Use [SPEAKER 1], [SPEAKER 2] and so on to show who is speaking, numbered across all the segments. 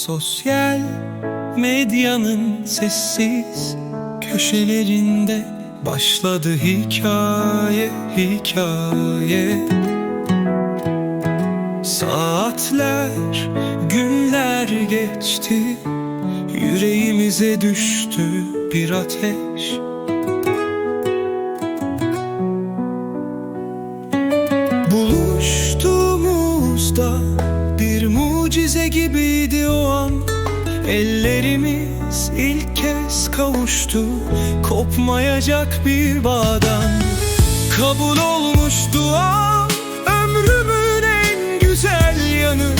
[SPEAKER 1] Sosyal medyanın sessiz köşelerinde başladı hikaye hikaye. Saatler, günler geçti Yüreğimize düştü bir ateş mucize gibiydi o an. Ellerimiz ilk kez kavuştu. Kopmayacak bir bağdan Kabul olmuş dua Ömrümün en güzel yanı.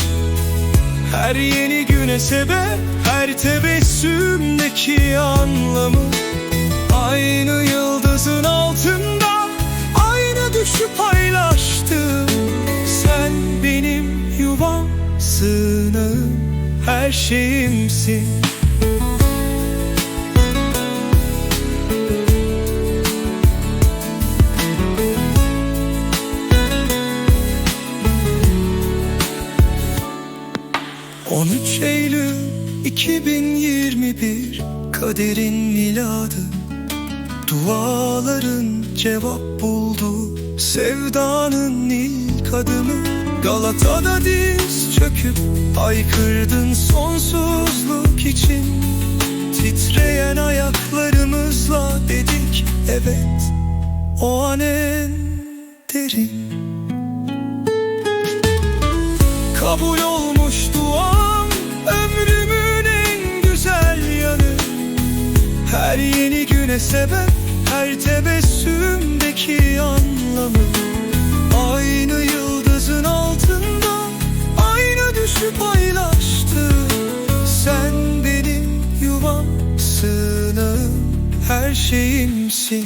[SPEAKER 1] Her yeni güne sebep Her tebessümdeki anlamı. Aynı yıldızın altında Her şeyimsin ...13 Eylül 2021 Kaderin miladı. Duaların cevap buldu Sevdanın ilk adımı. Galata'da diz çöküp Haykırdın sonsuzluk için. Titreyen ayaklarımızla dedik evet O an en derin. Kabul olmuş duam Ömrümün en güzel yanı. Her yeni güne sebep Her tebessümdeki anlamı. Aynı yıldızın Her şeyimsin.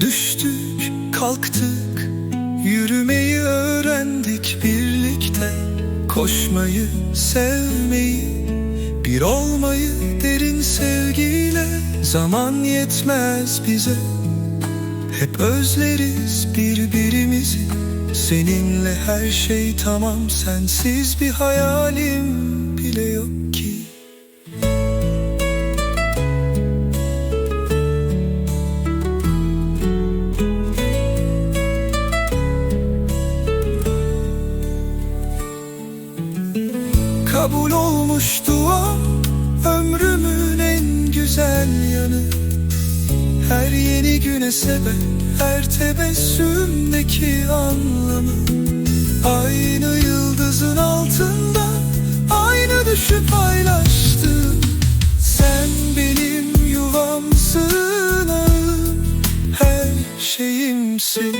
[SPEAKER 1] Düştük, kalktık, yürümeyi öğrendik birlikte. Koşmayı, sevmeyi, bir olmayı derin sevgiyle. Zaman yetmez bize, hep özleriz birbirimizi. Seninle her şey tamam, sensiz bir hayalim bile yok ki. Kabul olmuş dua Ömrümün en güzel yanı Her yeni güne sebep Her tebessümdeki anlamı. Aynı yıldızın altında Aynı düşü paylaştım Sen benim yuvam sığınağım Her şeyimsin